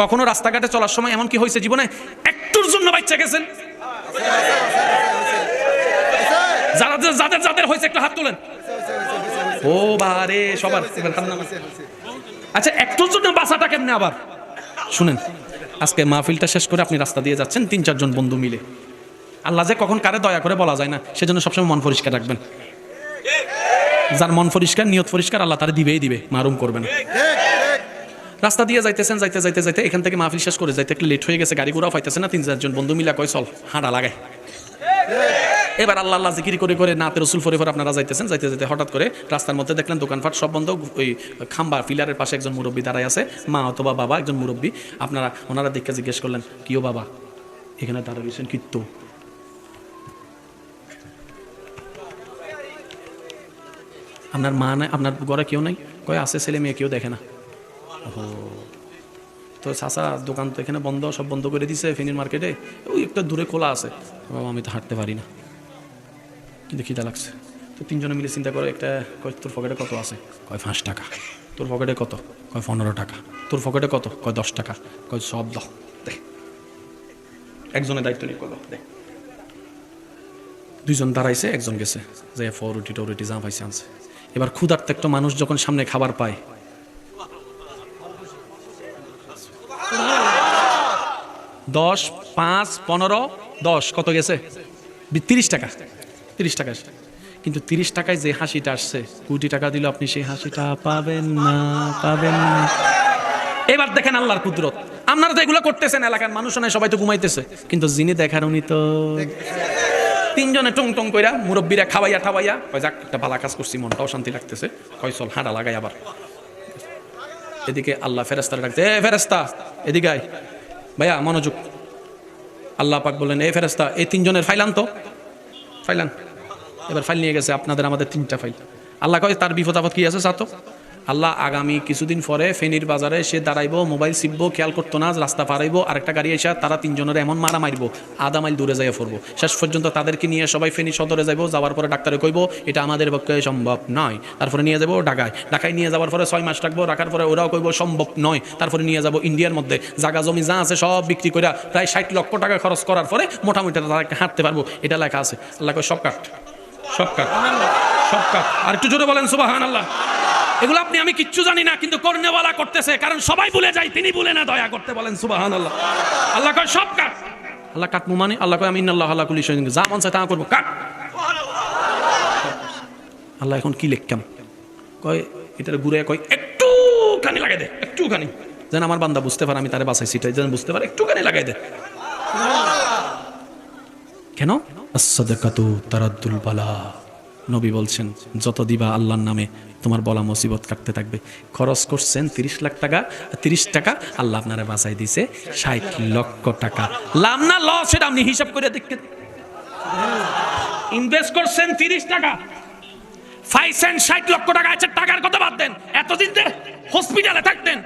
কখনো রাস্তাঘাটে চলার সময় এমন কি হয়েছে জীবনে? একটুর জন্য বাচ্চা গেছেন। যারা যাদের যাদের হয়েছে, একটু হাত তোলেন। ও বারে সবার। আচ্ছা একটুর জন্য বাসাটা কেমনে আবার? শুনেন, আজকে মাহফিলটা শেষ করে আপনি রাস্তা দিয়ে যাচ্ছেন, তিন, চারজন বন্ধু মিলে। আল্লাহ যে কখন কারে দয়া করে বলা যায় না, সেজন্য সবসময় মন পরিষ্কার রাখবেন। যার মন পরিষ্কার, নিয়ত পরিষ্কার, আল্লাহ তারা দিবেই দিবে মারুম করবে না। রাস্তা দিয়ে যাইতেছেন, যাইতে যাইতে যাইতে এখান থেকে মাহফিল শেষ করে যাইতে একটু লেট হয়ে গেছে, গাড়ি ঘোড়াও পাইতেছে না তিন চারজন বন্ধু মিলা কয়, চল, হাঁটা লাগায় এবার আল্লাহ আল্লাহ জিকির করে করে নাতে রসুল ফরে ফরে আপনারা যাইতেছেন, যাইতে যাইতে হঠাৎ করে রাস্তার মধ্যে দেখলেন দোকানপাট সব বন্ধ, ওই খাম্বা ফিলারের পাশে একজন মুরব্বী দাঁড়ায় আছে, মা অথবা বাবা, একজন মুরব্বী। আপনারা, ওনারা দেখে জিজ্ঞেস করলেন, কিও বাবা? এখানে দাঁড়িয়ে রয়েছেন কীর্ত। আপনার মা নাই, আপনার ঘরে কেউ নাই? কয়, আছে ছেলে মেয়ে, কেউ দেখে না। তো চাষা দোকান তো এখানে বন্ধ সব বন্ধ করে দিছে ফেনীর মার্কেটে। ওই একটা দূরে খোলা আছে। বাবা আমি তো হাঁটতে পারি না। কিন্তু খিদা লাগছে। তো তিনজনে মিলে চিন্তা করে একটা কয় তোর পকেটে কত আছে? কয় পাঁচ টাকা। তোর পকেটে কত? কয় পনেরো টাকা। তোর পকেটে কত? কয় দশ টাকা। কয় সব দাও। দেখ একজনের দায়িত্ব নিয়ে কল দেখ দুইজন দাঁড়াইছে একজন গেছে। যে ফর রুটি টরুটি যা পাইছে আনছে। এবার ক্ষুধার্ত একটা মানুষ যখন সামনে খাবার পায় দশ, পাঁচ, পনেরো, দশ, কত গেছে? তিরিশ টাকা। তিরিশ টাকা। কিন্তু তিরিশ টাকায় যে হাসিটা আসছে, কোটি টাকা দিল আপনি, সেই হাসিটা পাবেন না পাবেন না। এবার দেখেন আল্লাহর কুদরত। আপনারা তো এগুলো করতেছেন, এলাকার মানুষ নাই, সবাই তো ঘুমাইতেছে। কিন্তু যিনি দেখার উনি তো তিনজনে টং টং কইরা মুরব্বীরা খাওয়াইয়া ঠাওয়াইয়া, কয়, যাক, একটা ভালো কাজ করছি, মনটাও শান্তি লাগতেছে। কয়, চল, হাঁটা লাগাই আবার। এদিকে আল্লাহ ফেরেস্তারা ডাকতে এ ফেরেস্তা এদিকে আয়। ভাইয়া, মনোযোগ। আল্লাহ পাক বললেন, এ ফেরেস্তা এই তিনজনের ফাইলান তো ফাইলান এবার ফাইল নিয়ে গেছে, আপনাদের আমাদের তিনটা ফাইল। আল্লাহ কয়, তার বিপদ আপদ কি আছে সাতো আল্লাহ আগামী কিছুদিন পরে ফেনীর বাজারে সে দাঁড়াইবো, মোবাইল সিপবো খেয়াল করতো না, রাস্তা পারাইবো আরেকটা গাড়ি এসে তারা তিনজনের এমন মারা মারবো আধা মাইল দূরে যাইয়া পড়ব। শেষ পর্যন্ত তাদেরকে নিয়ে সবাই ফেনী সদরে যাব যাওয়ার পরে ডাক্তারে কইবো, এটা আমাদের পক্ষে সম্ভব নয়। তারপরে নিয়ে যাব ঢাকায়। ঢাকায় নিয়ে যাওয়ার পরে ছয় মাস রাখব, রাখার পরে ওরাও কইবো, সম্ভব নয়। তারপরে নিয়ে যাব ইন্ডিয়ার মধ্যে। জাগা জমি যা আছে সব বিক্রি করে প্রায় ষাট লক্ষ টাকা খরচ করার পরে মোটামুটি তাদেরকে হাঁটতে পারব। এটা লেখা আছে। আল্লাহ সব কাট সব কাট সব কাট। আর একটু জোরে বলেন সুবাহান আল্লাহ এগুলো আপনি, আমি কিচ্ছু জানি না, কিন্তু কর্নেওয়ালা করতেছে। কারণ সবাই ভুলে যায়, তিনি ভুলে না, দয়া করতে বলেন সুবাহান আল্লাহ আল্লাহ কয়, সব কাট। আল্লাহ কাট মানে আল্লাহ কয়, আমি আল্লাহ আল্লাহ কুলি সঙ্গে যা মন চায় তা করব, কাট। আল্লাহ এখন কি লিখতাম কয়, এটার ঘুরে কয় একটু খানি লাগাই দে একটু খানি যেন আমার বান্দা বুঝতে পারে, আমি তারে বাসাইছি তাই যেন বুঝতে পারে একটু খানি লাগাই দে। কেন? আসাদাকাতু তারাদ্দুল বালা। নবী বলছেন, যত দিবা আল্লাহর নামে, তোমার বলা মুসিবত কাটতে থাকবে। খরচ করছেন তিরিশ লাখ টাকা, তিরিশ টাকা আল্লাহ আপনারা বাঁচাই দিছে ষাট লক্ষ টাকা। লাভ না, লস, সেটা আপনি হিসাব করে দেখতে ইনভেস্ট করছেন তিরিশ টাকা পাইছেন ষাট লক্ষ টাকা আছে টাকার কথা বাদ দেন। এতদিন হসপিটালে থাকতেন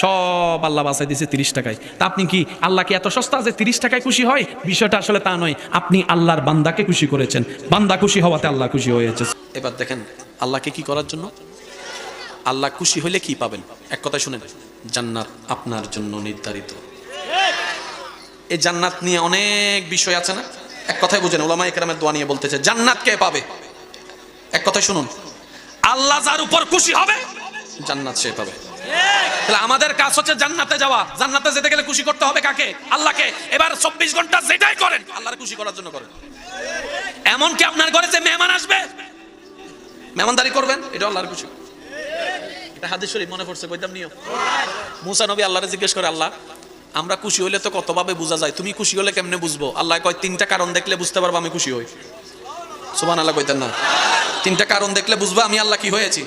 সব আল্লাহ বাঁচাই দিয়েছে তিরিশ টাকায়। তা আপনি কি আল্লাহ কি এত সস্তা যে তিরিশ টাকায় খুশি হয়? বিষয়টা আসলে তা নয়। আপনি আল্লাহর বান্দাকে খুশি করেছেন। বান্দা খুশি হওয়াতে আল্লাহ খুশি হয়েছে। এবার দেখেন, আল্লাহকে কি করার জন্য? আল্লাহ খুশি হলে কি পাবেন? এক কথা শুনেন, জান্নাত আপনার জন্য নির্ধারিত। এই জান্নাত নিয়ে অনেক বিষয় আছে না? এক কথায় বুঝেন ওলামা একরামের দোয়া নিয়ে বলতেছে, জান্নাত কে পাবে? এক কথায় শুনুন, আল্লাহ যার উপর খুশি হবে, জান্নাত সে পাবে। তাহলে আমাদের কাজ হচ্ছে জান্নাতে যাওয়া। জান্নাতে যেতে গেলে খুশি করতে হবে কাকে? আল্লাহকে। এবার চব্বিশ ঘণ্টা যেটাই করেন, আল্লাহর খুশি করার জন্য করেন। এমনকি আপনার ঘরে যে মেহমান আসবে, মেহমানদারি করবেন এটা আল্লাহর খুশি এটা হাদিস শরীফ মনে পড়ছে, কইতাম নিও মুসা নবী আল্লাহরে জিজ্ঞেস করে, আল্লাহ, আমরা খুশি হইলে তো কতভাবে বোঝা যায়? তুমি খুশি হলে কেমনে বুঝব? আল্লাহ কয়, তিনটা কারণ দেখলে বুঝতে পারব আমি খুশি হই। সুবান আল্লাহ কইতেন না। তিনটা কারণ দেখলে বুঝব আমি আল্লাহ কি হয়েছি?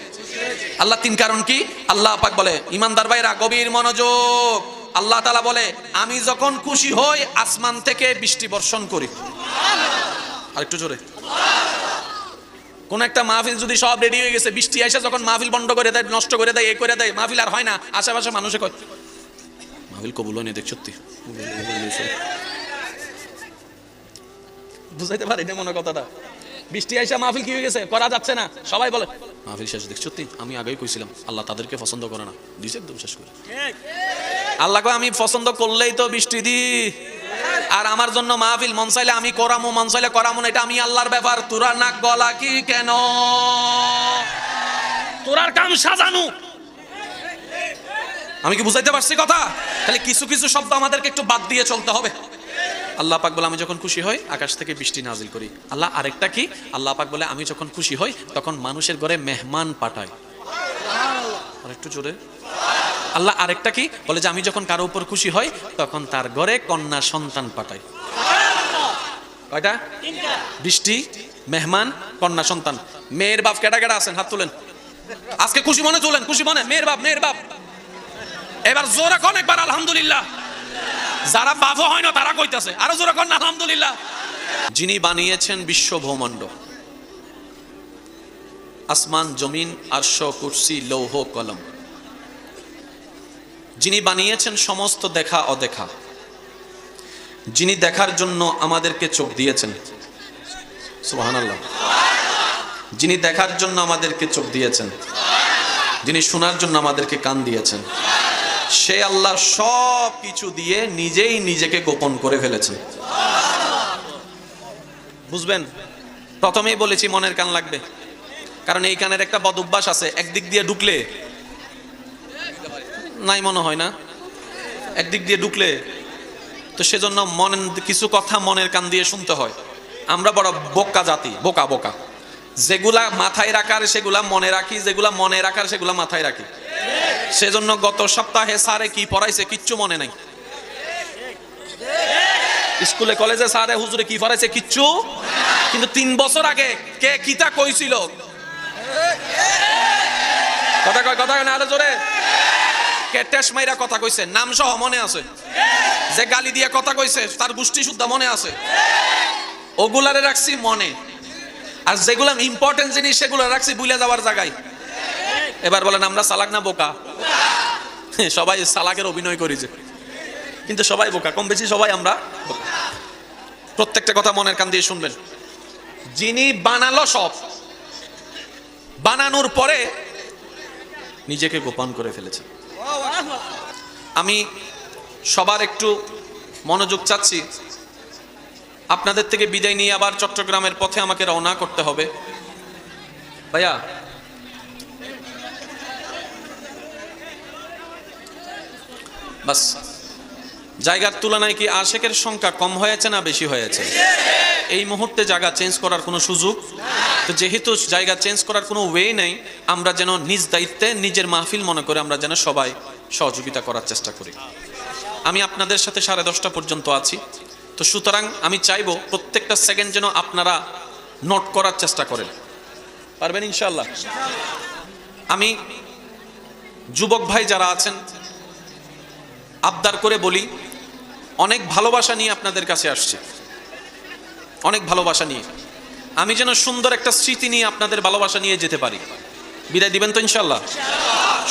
আল্লাহ তিন কারণ কি? আল্লাহ পাক বলে, ইমানদার ভাইরা, গভীর মনোযোগ। আল্লাহ তালা বলে, আমি যখন খুশি হই, আসমান থেকে বৃষ্টি বর্ষণ করি। আরেকটু জোরে। কোন একটা মাহফিল যদি সব রেডি হয়ে গেছে, বৃষ্টি এসে যখন মাহফিল বন্ধ করে দেয়, নষ্ট করে দেয়, এ করে দেয়, মাহফিল আর হয় না, আশেপাশে মানুষে কয়, মাহফিল কবুল হয়নি দেখ, সত্যি। বুঝাইতে পারি না মনে কথাটা। বৃষ্টি আইসা মাহফিল কি হয়ে গেছে? করা যাচ্ছে না। সবাই বলে, মাহফিল শেষ দেখ সত্যি, আমি আগেই কইছিলাম, আল্লাহ তাদেরকে পছন্দ করে না। দিছে একদম শেষ করে। আল্লাহকে আমি পছন্দ করলেই তো বৃষ্টি দি আর আমার জন্য মাহফিল মন চাইলে আমি করামো, মন চাইলে করামো না। এটা আমি আল্লাহর ব্যাপার। তোরা নাক গলা কি কেন? তোরার কাম সাজানো। আমি কি বুঝাইতে পারছি কথা? তাহলে কিছু কিছু শব্দ আমাদেরকে একটু বাদ দিয়ে চলতে হবে। আল্লাহ পাক বলে আমি যখন খুশি হই, আকাশ থেকে বৃষ্টি নাজিল করি। আল্লাহ আরেকটা কি? আল্লাহ পাক বলে আমি যখন খুশি হই, তখন মানুষের ঘরে মেহমান পাঠাই। আর একটু জোরে। আল্লাহ আরেকটা কি? বলে যে আমি যখন কারও উপর খুশি হই, তখন তার ঘরে কন্যা সন্তান পাঠাই। কয়টা? বৃষ্টি, মেহমান, কন্যা সন্তান। মেয়ের বাপ কেটা কেটা আছেন? হাত তুলেন। আজকে খুশি মনে তুলেন, খুশি মনে? মেয়ের বাপ মেয়ের বাপ। এবার জোরে কোন একবার, আলহামদুলিল্লাহ। যারা বাফও হয় না, তারা কইতাছে। আরও জোরে কোন, আলহামদুলিল্লাহ। যিনি বানিয়েছেন বিশ্ব ভৌমণ্ড, আসমান, জমিন, আরশ, কুরসি, লৌহ, কলম। যিনি বানিয়েছেন সমস্ত দেখা, অদেখা। যিনি দেখার জন্য আমাদেরকে চোখ দিয়েছেন। সুবহানাল্লাহ। যিনি দেখার জন্য আমাদেরকে চোখ দিয়েছেন। যিনি শোনার জন্য আমাদেরকে কান দিয়েছেন। সে আল্লাহ সব কিছু দিয়ে নিজেই নিজেকে গোপন করে ফেলেছে। বুঝবেন? প্রথমেই বলেছি মনের কান লাগবে। কারণ এই কানের একটা বদ অভ্যাস আছে, একদিক দিয়ে ঢুকলে নাই মনে হয় না? একদিক দিয়ে ঢুকলে তো সেজন্য মন, কিছু কথা মনের কান দিয়ে শুনতে হয়। আমরা বড় বোকা জাতি, বোকা বোকা। যেগুলা মাথায় রাখার, সেগুলা মনে রাখি, যেগুলা মনে রাখার, সেগুলা মাথায় রাখি। সেজন্য গত সপ্তাহে স্যারে কি পড়াইছে কিচ্ছু মনে নাই। স্কুলে, কলেজে স্যারে, হুজুরে কি পড়াইছে কিচ্ছু? কিন্তু তিন বছর আগে কে কিতা কইছিল? কথা কয়, কথা না জোরে? কে টেস মাইরা কথা কইছে? নাম সহ মনে আছে। যে গালি দিয়ে কথা কইছে, তার গোষ্ঠী শুদ্ধ মনে আছে। ওগুলারে রাখছি মনে। আর যেগুলো ইম্পর্টেন্ট জিনিস সেগুলো রাখছি বুলে যাওয়ার জায়গায়। এবার বলেন, আমরা সালাক না বোকা? সবাই সালাকের অভিনয় করি যে। কিন্তু সবাই বোকা, কম বেশি সবাই আমরা প্রত্যেকটা কথা মনের কান দিয়ে শুনবেন। যিনি বানালো সব, বানানোর পরে নিজেকে গোপন করে ফেলেছে। আমি সবার একটু মনোযোগ চাচ্ছি। আপনাদের থেকে বিদায় নিয়ে আবার চট্টগ্রামের পথে আমাকে রওনা করতে হবে। ভাইয়া। বাস। জায়গার তুলনায় কি আশেকের সংখ্যা কম হয়েছে না বেশি হয়েছে? এই মুহূর্তে জায়গা চেঞ্জ করার কোনো সুযোগ? তো যেহেতু জায়গা চেঞ্জ করার কোনো ওয়ে নেই, আমরা যেন নিজ দায়িত্বে নিজের মাহফিল মনে করে আমরা যেন সবাই সহযোগিতা করার চেষ্টা করি। আমি আপনাদের সাথে সাড়ে দশটা পর্যন্ত আছি। তো সুতরাং আমি চাইব প্রত্যেকটা সেকেন্ড যেন আপনারা নোট করার চেষ্টা করেন। পারবেন ইনশাল্লাহ আমি যুবক ভাই যারা আছেন, আবদার করে বলি, অনেক ভালোবাসা নিয়ে আপনাদের কাছে আসছি। অনেক ভালোবাসা নিয়ে। আমি যেন সুন্দর একটা স্মৃতি নিয়ে আপনাদের ভালোবাসা নিয়ে যেতে পারি। বিদায় দিবেন তো ইনশাল্লাহ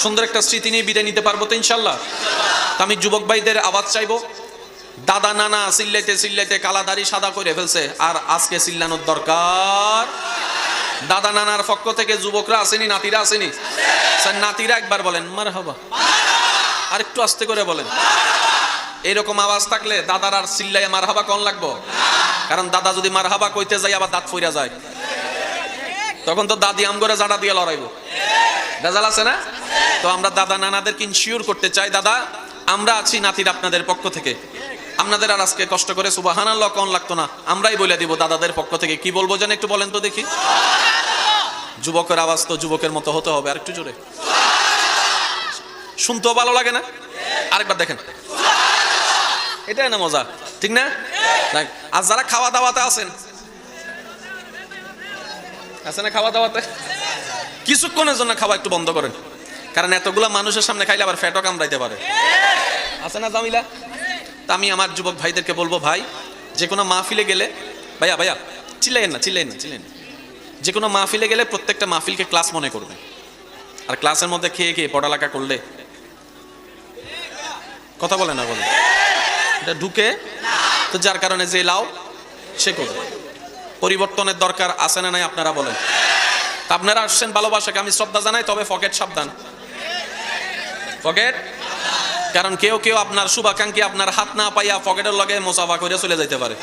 সুন্দর একটা স্মৃতি নিয়ে বিদায় নিতে পারব তো ইনশাল্লাহ তো আমি যুবক ভাইদের আওয়াজ চাইব। দাদা নানা চিল্লাইতে চিল্লাইতে কালাদারি সাদা করে ফেলছে। আর আজকে চিল্লানোর দরকার? দাদা নানার পক্ষ থেকে যুবকরা আসেনি, নাতিরা আসেনি? স্যার, নাতিরা একবার বলেন মার হবা আর একটু আস্তে করে বলেন। এইরকম আওয়াজ থাকলে দাদার আর চিল্লাই মার হাবা কন লাগবো? কারণ দাদা যদি মার হাবা কইতে যাই আবার দাঁত ফইরা যায়। তখন তো দাদি আম করে জাডা দিয়ে লড়াইবো। রেজাল আছে না? তো আমরা দাদা নানাদেরকে ইনশিওর করতে চাই। দাদা, আমরা আছি নাতির আপনাদের পক্ষ থেকে। আপনাদের আর আজকে কষ্ট করে সুবাহান আল্লাহ কন লাগতো না, আমরাই বলে দিব দাদাদের পক্ষ থেকে। কি বলব যেন একটু বলেন তো দেখি। যুবকের আওয়াজ তো যুবকের মতো হতে হবে আর একটু জোরে। শুনতেও ভালো লাগে না? আরেকবার দেখেন। এটাই না মজা, ঠিক না? আর যারা খাওয়া দাওয়াতে আছেন, আছে না খাওয়া দাওয়াতে কিছুক্ষণের জন্য খাওয়া একটু বন্ধ করেন। কারণ এতগুলা মানুষের সামনে খাইলে আবার ফ্যাটও কামড়াইতে পারে। আছে না জামিলা? তা আমি আমার যুবক ভাইদেরকে বলব, ভাই, যে কোনো মাহফিলে গেলে, ভাইয়া ভাইয়া চিল্লাইন না চিল্লাইন না চিল্লাইন। যে কোনো মাহফিলে গেলে প্রত্যেকটা মাহফিলকে ক্লাস মনে করবে আর ক্লাসের মধ্যে খেয়ে খেয়ে পড়ালেখা করলে, কথা বলে না বলে। এটা ঢুকে, তো যার কারণে যে লাও, সে করবে। পরিবর্তনের দরকার আছে না নাই আপনারা বলেন। আপনারা আসছেন ভালোবাসাকে আমি শ্রদ্ধা জানাই, তবে ফকেট সাবধান। ফকেট? কারণ কেউ কেউ আপনার শুভাকাঙ্ক্ষী আপনার হাত না পাইয়া ফকেটের লগে মোসাফা করে চলে যাইতে পারে।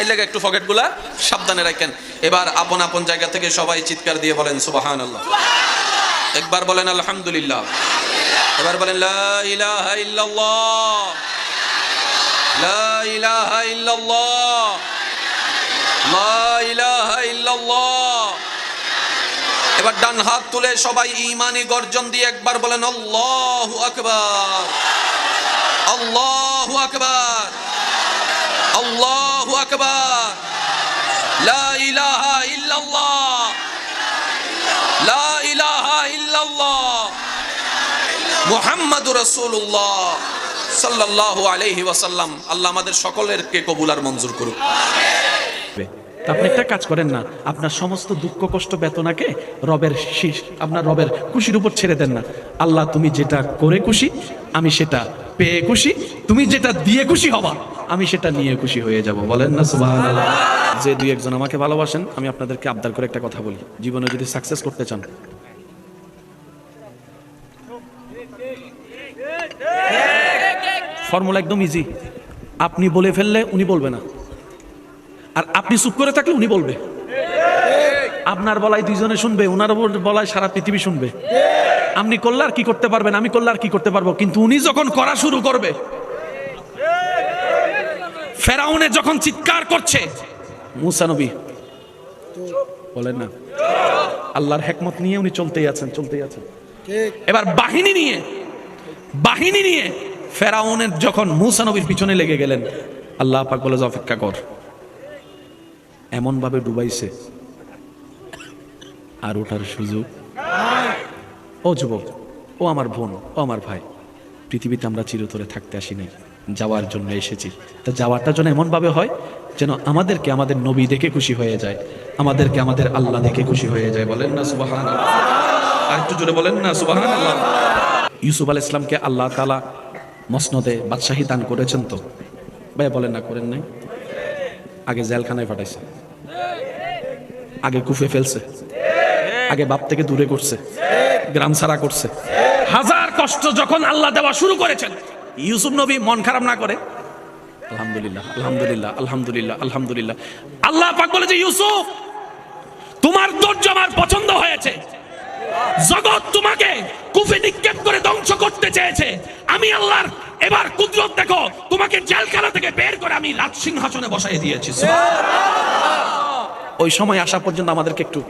এই লেগে একটু ফকেটগুলা সাবধানে রাখেন। এবার আপন আপন জায়গা থেকে সবাই চিৎকার দিয়ে বলেন সুবাহান একবার বলেন, আলহামদুলিল্লাহ। এবার বলেন লা ইলাহা ইল্লাল্লাহ লা ইলাহা ইল্লাল্লাহ লা ইলাহা ইল্লাল্লাহ এবার ডান হাত তুলে সবাই ইমানি গর্জন দিয়ে একবার বলেন, আল্লাহু আকবার আল্লাহু আকবার আল্লাহু আকবার, লা ইলাহা ইল্লাল্লাহ, লা ইলাহা ইল্লাল্লাহ, মুহাম্মাদুর রাসূলুল্লাহ সাল্লাল্লাহু আলাইহি ওয়াসাল্লাম। আল্লাহ আমাদের সকলেরকে কবুল আর মঞ্জুর করুক। আপনি একটা কাজ করেন না, আপনার সমস্ত দুঃখ, কষ্ট বেতনাকে রবের শীষ, আপনার রবের খুশির উপর ছেড়ে দেন না। আল্লাহ, তুমি যেটা করে খুশি, আমি সেটা পেয়ে খুশি, তুমি যেটা দিয়ে খুশি হবা, আমি সেটা নিয়ে খুশি হয়ে যাব। বলেন না যে দুই একজন আমাকে ভালোবাসেন, আমি আপনাদেরকে আবদার করে একটা কথা বলি। জীবনে যদি সাকসেস করতে চান। ফর্মুলা একদম ইজি আপনি বলে ফেললে উনি বলবে না। আর আপনি চুপ করে থাকলে উনি বলবে। আপনার বলায় দুইজনে শুনবে ওনার বলায় সারা পৃথিবী শুনবে। আপনি করলে আর কি করতে পারবেন, আমি করলে আর কি করতে পারব? কিন্তু উনি যখন করা শুরু করবে, ফেরাউনে যখন চিৎকার করছে, মুসা নবী, বলেন না, আল্লাহর হেকমত নিয়ে উনি চলতেই আছেন চলতেই আছেন। এবার বাহিনী নিয়ে বাহিনী নিয়ে ফেরাউনের যখন মুসা নবীর পিছনে লেগে গেলেন, আল্লাহ পাক বলে অপেক্ষা কর। এমন ভাবে ডুবাইছে। আর ওঠার সুযোগ? ও যুবক, ও আমার বোন, ও আমার ভাই। পৃথিবীতে আমরা চিরতরে থাকতে আসি নাই। যাওয়ার জন্য এসেছি। তা যাওয়াটা যেন এমন ভাবে হয়, যেন আমাদেরকে আমাদের নবী দেখে খুশি হয়ে যায়, আমাদেরকে আমাদের আল্লাহ দেখে খুশি হয়ে যায়। বলেন না সুবাহান আর একটু জোরে বলেন না সুবাহান আল্লাহ ইউসুফ আল ইসলামকে আল্লাহ তালা মসনদে বাদশাহী দান করেছেন তো? ভাই, বলেন না, করেন নাই? আগে জেলখানায় পাঠাইছে আগে কুফে ফেলছে আগে বাপ থেকে দূরে করছে গ্রাম ছাড়া করছে। হাজার কষ্ট যখন আল্লাহ দেওয়া শুরু করেছেন ইউসুফ নবী মন খারাপ না করে? আলহামদুলিল্লাহ আলহামদুলিল্লাহ আলহামদুলিল্লাহ আলহামদুলিল্লাহ। আল্লাহ পাক বলে যে ইউসুফ তোমার ধৈর্য আমার পছন্দ হয়েছে। জগৎ তোমাকে কুফে নিক্ষেপ করে ধ্বংস করতে চেয়েছে। আমি আল্লাহর এবার কুদরত দেখো তোমাকে জেলখানা থেকে বের করে আমি রাজ সিংহাসনে বসাই দিয়েছি। ওই সময় আসা পর্যন্ত আমাদেরকে একটু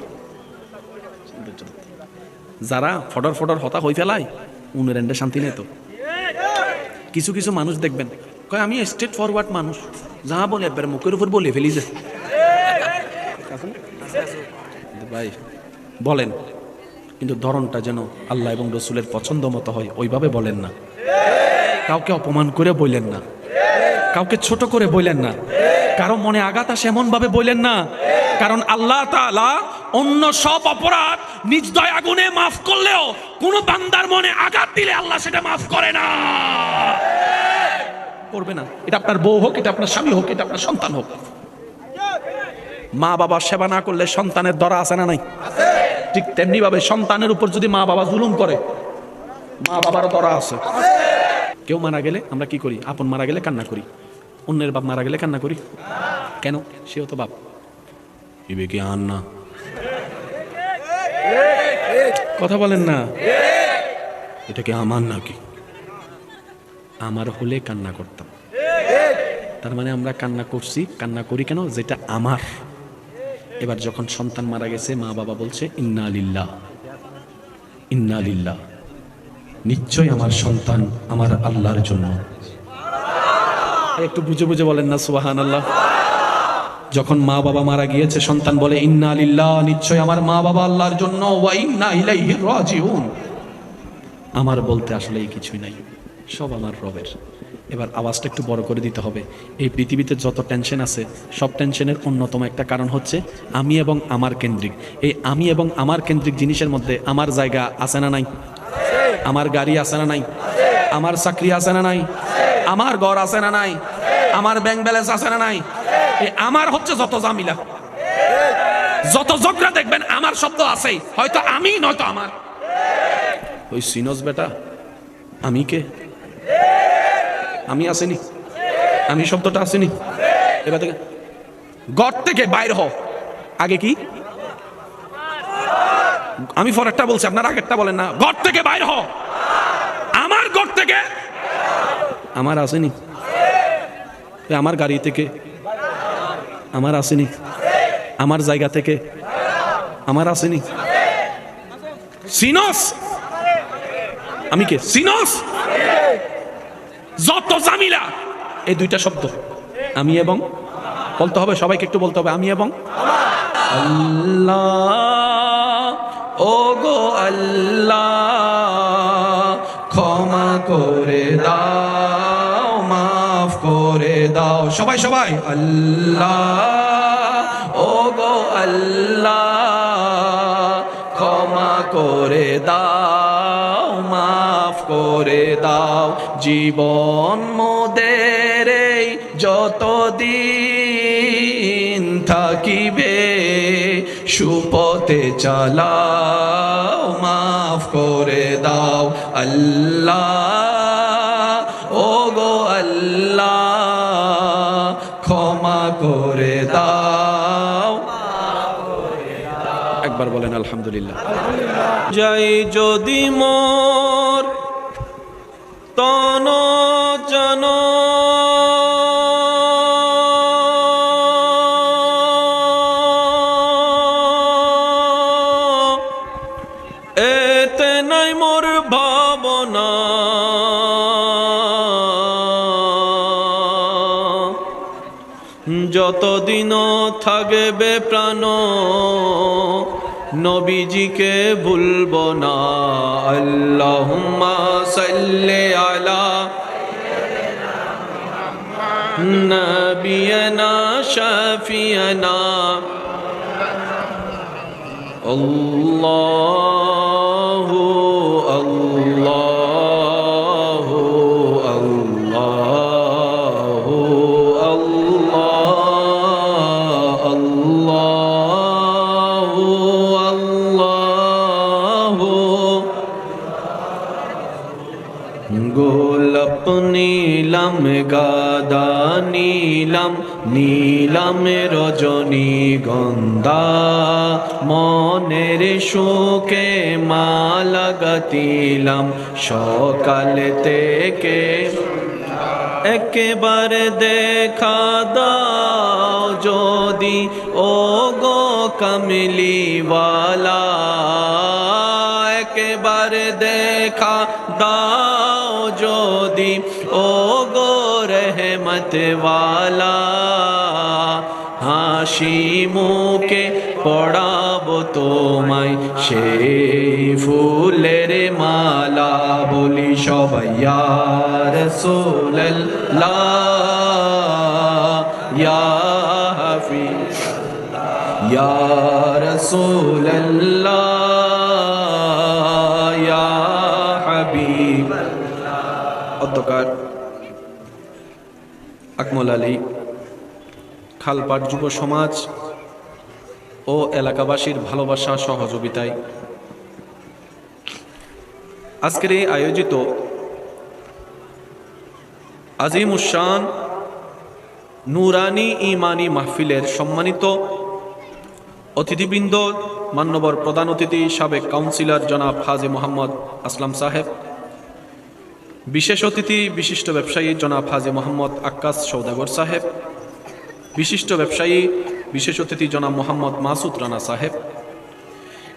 যারা ফডর ফডর হতা হয়ে ফেলায় উনের এন্ডে শান্তি নেই তো। কিছু কিছু মানুষ দেখবেন, কয়, আমি স্ট্রেট ফরওয়ার্ড মানুষ, যা বলে একবার মুখের উপর বলে ফেলি যে। ভাই, বলেন, কিন্তু ধরনটা যেন আল্লাহ এবং রসুলের পছন্দ মতো হয়, ওইভাবে বলেন না। কাউকে অপমান করে বললেন না। কাউকে ছোট করে বললেন না। কারও মনে আঘাত আসে এমন ভাবে বললেন না। কারণ আল্লাহ অন্য সব অপরাধ নিজ দয় আগুনে মাফ করলেও কোন বান্দার মনে আঘাত দিলে আল্লাহ সেটা মাফ করে না। করবে না। এটা আপনার বউ হোক, এটা আপনার স্বামী হোক, এটা আপনার সন্তান হোক। মা বাবার সেবা না করলে সন্তানের দরা আছে না নাই? ঠিক তেমনি ভাবে সন্তানের উপর যদি মা বাবা জুলুম করে, মা বাবার দরা আছে। কেউ মারা গেলে আমরা কি করি? আপন মারা গেলে কান্না করি। অন্যের বাপ মারা গেলে কান্না করি। কেন? সেও তো বাপ। ইবে কি আন না। কথা বলেন না। এটা কি আমার নাকি? আমার হলে কান্না করতাম। তার মানে আমরা কান্না করছি কান্না করি কেন? যেটা আমার। এবার যখন সন্তান মারা গেছে মা বাবা বলছে ইন্না লিল্লাহ। ইন্না লিল্লাহ। নিশ্চয় আমার সন্তান আমার আল্লাহর জন্য। একটু বুঝে বুঝে বলেন না সুবাহান আল্লাহ যখন মা বাবা মারা গিয়েছে, সন্তান বলে, ইন্না লিল্লাহ নিশ্চয় আমার মা বাবা আল্লাহর জন্য আমার বলতে আসলে এই কিছুই নাই, সব আমার রবের। এবার আওয়াজটা একটু বড় করে দিতে হবে। এই পৃথিবীতে যত টেনশন আছে, সব টেনশনের অন্যতম একটা কারণ হচ্ছে, আমি এবং আমার কেন্দ্রিক। এই আমি এবং আমার কেন্দ্রিক জিনিসের মধ্যে আমার জায়গা আছে না নাই? আমার গাড়ি আছে না নাই? আমার চাকরি আছে না নাই? আমার ঘর আছে না নাই? আমার ব্যাংক ব্যালেন্স আছে না নাই? আমার হচ্ছে যত জামিলা যত ঝগড়া দেখবেন, আমার শব্দ আছেই। হয়তো আমি, নয়তো আমার। ওই সিনস বেটা, আমি কে? আমি আসেনি। আমি শব্দটা আসেনি। এবার থেকে গড় থেকে বাইর হ আগে কি? আমি ফরেরটা বলছি, আপনার আগেরটা বলেন না। গড় থেকে বাইর হ আমার গড় থেকে আমার আসেনি। আমার গাড়ি থেকে। আমার আসেনি। আমার জায়গা থেকে। আমার আসেনি। সিনস! আমি কে? সিনস! যত জামিলা! এই দুইটা শব্দ। আমি এবং? বলতে হবে, সবাইকে একটু বলতে হবে, আমি এবং? আল্লাহ ও গো আল্লাহ, ক্ষমা করে দাও। সবাই সবাই। আল্লাহ ও গো আল্লাহ, ক্ষমা করে দাও, মাফ করে দাও। জীবন মোদের এই যতদিন থাকিবে, সুপথে চালাও, মাফ করে দাও। আল্লাহ বলেন আলহামদুলিল্লাহ। যাই যদি মোর তন জন যতদিন থাকবে প্রাণ নবীজিকে ভুলব না। আল্লাহ সাল্লে আলা নবিয়না শাফিয়না। আল্লাহু গোলাপ নীলাম, গাদা নীলাম নীলাম রজনী গন্ধা। মনের শোকে মালা গাতিলাম, সকাল থেকে একেবারে দেখা দাও যদি ও গো কমলিওয়ালা। একেবারে দেখা দাও রহমতওয়ালা হাসি মুখে পড়াবো তোমায়, সেই ফুলের মালা বলি সবাই রসুল্লাহ ইয়া হাফিজ ইয়া হাবিব অধ্যকার আকমল আলী, খালপাট যুব সমাজ ও এলাকাবাসীর ভালোবাসা সহযোগিতায়। আজকের এই আয়োজিত আজিম উসান নুরানি ইমানি মাহফিলের সম্মানিত অতিথিবৃন্দ, মান্যবর প্রধান অতিথি, সাবেক কাউন্সিলর জনাব হাজি মোহাম্মদ আসলাম সাহেব। বিশেষ অতিথি, বিশিষ্ট ব্যবসায়ী জনাব হাজি মোহাম্মদ আক্কাস সৌদাগর সাহেব, বিশিষ্ট ব্যবসায়ী, বিশেষ অতিথি জনাব মোহাম্মদ মাসুদ রানা সাহেব।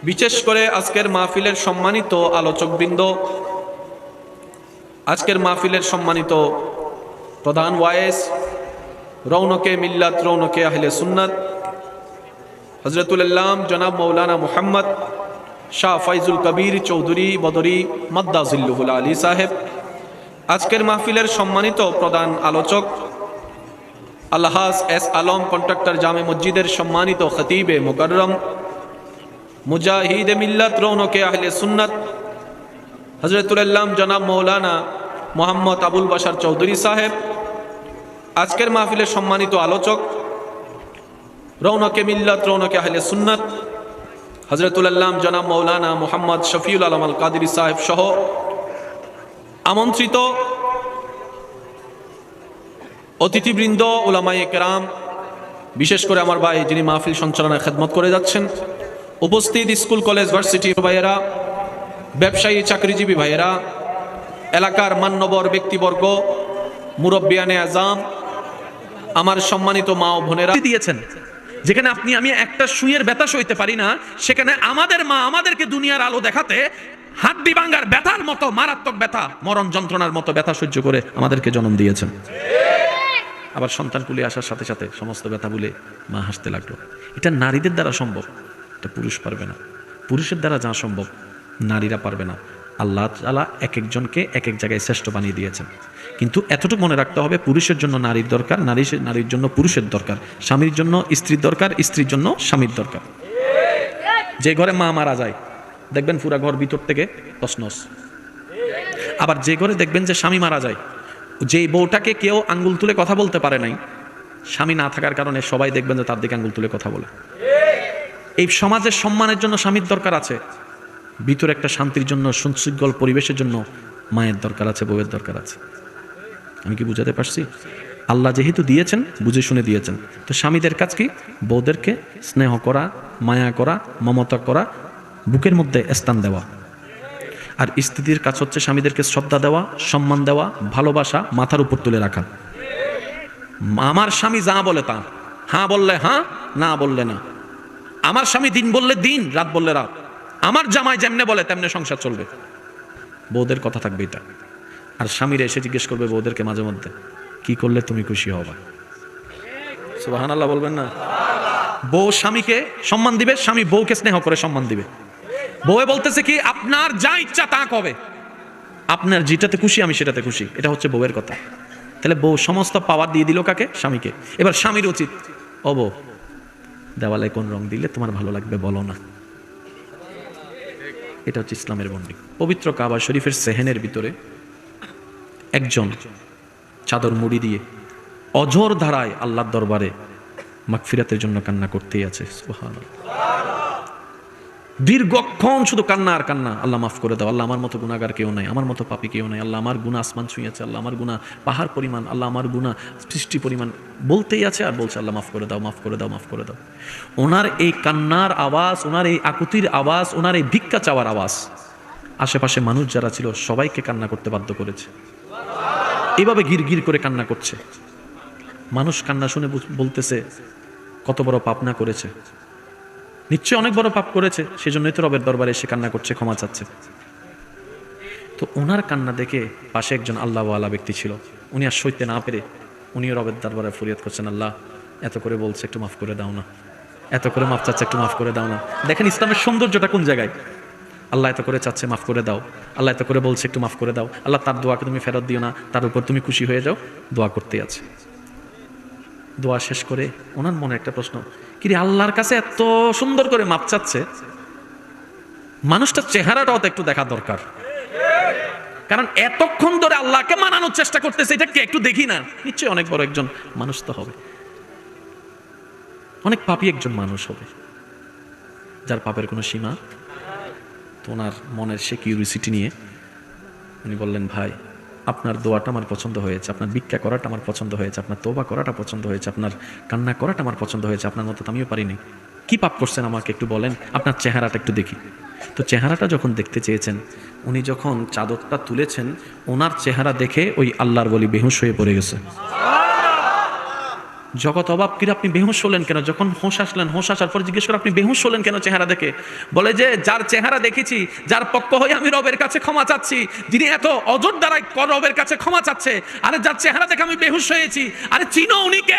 বিশেষ করে আজকের মাহফিলের সম্মানিত আলোচকবৃন্দ, আজকের মাহফিলের সম্মানিত প্রধান ওয়ায়েস রৌনকে মিল্লাত, রৌনকে আহলে সুন্নাত হজরতুল্লাম জনাব মৌলানা মোহাম্মদ শাহ ফাইজুল কবির চৌধুরী বদরি মদ্দাজিল্লুহুল আলী সাহেব আজকের মাহফিলের সম্মানিত প্রধান আলোচক আল্লাহাস এস আলম, কন্ট্রাক্টর জামে মসজিদের সম্মানিত খতিবে মুকররম, মুজাহিদ মিল্লাত, রৌনকে আহলে সুন্নাত হজরতুল্লাম জনাব মৌলানা মোহাম্মদ আবুল বাসার চৌধুরী সাহেব, আজকের মাহফিলের সম্মানিত আলোচক, রৌনকে মিল্লাত, রৌনকে আহলে সুন্নাত হজরতুল্লাহ জনাব মৌলানা মোহাম্মদ শফিউল আলম আল কাদির সাহেব সহ আমন্ত্রিত অতিথিবৃন্দ ওলামাই কেরাম, বিশেষ করে আমার ভাই যিনি মাহফিল সঞ্চালনায় খেদমত করে যাচ্ছেন, উপস্থিত স্কুল, কলেজ ভার্সিটি ভাইয়েরা, ব্যবসায়ী, চাকরিজীবী ভাইয়েরা, এলাকার মান্যবর ব্যক্তিবর্গ, মুরব্বিয়ানে আজাম আমার সম্মানিত মা ও বোনেরা। দিয়েছেন, যেখানে আপনি, আমি একটা সুইয়ের ব্যথা সইতে পারি না, সেখানে আমাদের মা আমাদেরকে দুনিয়ার আলো দেখাতে হাড্ডি ভাঙ্গার ব্যথার মতো, মারাত্মক ব্যথা, মরণ যন্ত্রণার মতো ব্যথা সহ্য করে আমাদেরকে জন্ম দিয়েছেন। আবার সন্তান কুলে আসার সাথে সাথে সমস্ত ব্যথা বলে মা হাসতে লাগল। এটা নারীদের দ্বারা সম্ভব, এটা পুরুষ পারবে না। পুরুষের দ্বারা যা সম্ভব, নারীরা পারবে না। আল্লাহ তালা এক একজনকে এক এক জায়গায় শ্রেষ্ঠ বানিয়ে দিয়েছেন। কিন্তু এতটুকু মনে রাখতে হবে, পুরুষের জন্য নারীর দরকার, নারী নারীর জন্য পুরুষের দরকার, স্বামীর জন্য স্ত্রীর দরকার, স্ত্রীর জন্য স্বামীর দরকার। যে ঘরে মা মারা যায় দেখবেন পুরা ঘর ভিতর থেকে তসনস আবার যে ঘরে দেখবেন যে স্বামী মারা যায় যে বউটাকে কেউ আঙ্গুল তুলে কথা বলতে পারে নাই, স্বামী না থাকার কারণে সবাই দেখবেন যে তার দিকে আঙ্গুল তুলে কথা বলে। এই সমাজের সম্মানের জন্য স্বামীর দরকার আছে, ভিতরে একটা শান্তির জন্য, সুশৃঙ্খল পরিবেশের জন্য মায়ের দরকার আছে, বউয়ের দরকার আছে। আমি কি বুঝাতে পারছি? আল্লাহ যেহেতু দিয়েছেন, বুঝে শুনে দিয়েছেন, তো স্বামীদের কাজ কি? বউদেরকে স্নেহ করা, মায়া করা, মমতা করা বুকের মধ্যে স্থান দেওয়া। আর স্ত্রীর কাজ হচ্ছে স্বামীদেরকে শ্রদ্ধা দেওয়া, সম্মান দেওয়া, ভালোবাসা মাথার উপর তুলে রাখা। আমার স্বামী যা বলে তা। হ্যাঁ বললে হ্যাঁ না বললে না। আমার স্বামী দিন বললে দিন, রাত বললে রাত। আমার জামাই যেমনে বলে, তেমনে সংসার চলবে। বউদের কথা থাকবে এটা। আর স্বামীরা এসে জিজ্ঞেস করবে বউদেরকে মাঝে মধ্যে, কি করলে তুমি খুশি হবা? সুবাহান আল্লাহ বলবেন না। বউ স্বামীকে সম্মান দিবে, স্বামী বউকে স্নেহ করে সম্মান দিবে। বউয়ে বলতেছে কি, আপনার যা ইচ্ছা তা কবে? আপনার যেটাতে খুশি, আমি সেটাতে খুশি। এটা হচ্ছে বউয়ের কথা। তাহলে বউ সমস্ত পাওয়ার দিয়ে দিল কাকে? স্বামীকে। এবার স্বামীর উচিত। বউ, দেওয়ালে কোন রং দিলে তোমার ভালো লাগবে বলো না। এটা হচ্ছে ইসলামের বন্দি। পবিত্র কাবা শরীফের সেহেনের ভিতরে একজন চাদর মুড়ি দিয়ে অঝোর ধারায় আল্লাহর দরবারে মাগফিরাতের জন্য কান্না করতেই আছে। সুবহানাল্লাহ। দীর্ঘক্ষণ শুধু কান্না আর কান্না। আল্লাহ মাফ করে দাও। আল্লাহ আমার মতো গুণাগার কেউ নাই, আমার মতো পাপি কেউ নাই। আল্লাহ আমার গুণা আসমান ছুঁয়েছে আল্লাহ আমার গুণা পাহাড় পরিমাণ, আল্লাহ আমার গুণা সৃষ্টি পরিমাণ বলতেই আছে আর বলছে, আল্লাহ মাফ করে দাও, মাফ করে দাও, মাফ করে দাও। ওনার এই কান্নার আওয়াজ, ওনার এই আকুতির আওয়াজ, ওনার এই ভিক্ষা চাওয়ার আওয়াজ, আশেপাশে মানুষ যারা ছিল সবাইকে কান্না করতে বাধ্য করেছে। এভাবে গির গির করে কান্না করছে। মানুষ কান্না শুনে বলতেছে, কত বড় পাপনা করেছে। নিশ্চয়ই অনেক বড় পাপ করেছে, সেজন্যই তো রবের দরবারে এসে কান্না করছে, ক্ষমা চাচ্ছে। তো ওনার কান্না দেখে পাশে একজন আল্লাহওয়ালা ব্যক্তি ছিল। উনি আর সইতে না পেরে উনিও রবের দরবারে ফরিয়াদ করছেন, আল্লাহ, এত করে বলছে, একটু মাফ করে দাও না। এত করে মাফ চাচ্ছে, একটু মাফ করে দাও না। দেখেন ইসলামের সৌন্দর্যটা কোন জায়গায়? আল্লাহ, এত করে চাচ্ছে, মাফ করে দাও। আল্লাহ, এত করে বলছে, একটু মাফ করে দাও। আল্লাহ, তার দোয়াকে তুমি ফেরত দিও না, তার উপর তুমি খুশি হয়ে যাও। দোয়া করতে আছে। দোয়া শেষ করে ওনার মনে একটা প্রশ্ন কিরে, আল্লাহর কাছে এত সুন্দর করে মাপ চাচ্ছে। মানুষটার চেহারাটাও তো একটু দেখা দরকার। কারণ এতক্ষণ ধরে আল্লাহকে মানানোর চেষ্টা করতেছে, এটা কে একটু দেখি না? নিশ্চয়ই অনেক বড় একজন মানুষ তো হবে। অনেক পাপি একজন মানুষ হবে। যার পাপের কোনো সীমা? তো ওনার মনের সে কিউরিসিটি নিয়ে উনি বললেন, ভাই আপনার দোয়াটা আমার পছন্দ হয়েছে, আপনার ভিক্ষা করাটা আমার পছন্দ হয়েছে, আপনার তোবা করাটা পছন্দ হয়েছে, আপনার কান্না করাটা আমার পছন্দ হয়েছে, আপনার মতো আমিও পারিনি। কি পাপ করছেন আমাকে একটু বলেন, আপনার চেহারাটা একটু দেখি। তো চেহারাটা যখন দেখতে চেয়েছেন, উনি যখন চাদরটা তুলেছেন, ওনার চেহারা দেখে ওই আল্লাহর বলি বেহুশ হয়ে পড়ে গেছে। জগৎ অভাব কিরে আপনি বেহুশ হলেন কেন? যখন হোঁশ আসলেন, হোঁশ আসার পর জিজ্ঞেস করে, আপনি বেহুশ হলেন কেন চেহারা দেখে? বলে যে, যার চেহারা দেখেছি, যার পক্ষ হয়ে আমি রবের কাছে ক্ষমা চাচ্ছি, যিনি এত অজর দ্বারাই রবের কাছে ক্ষমা চাচ্ছে, আরে যার চেহারা দেখে আমি বেহুশ হয়েছি, আরে চিনো উনি কে?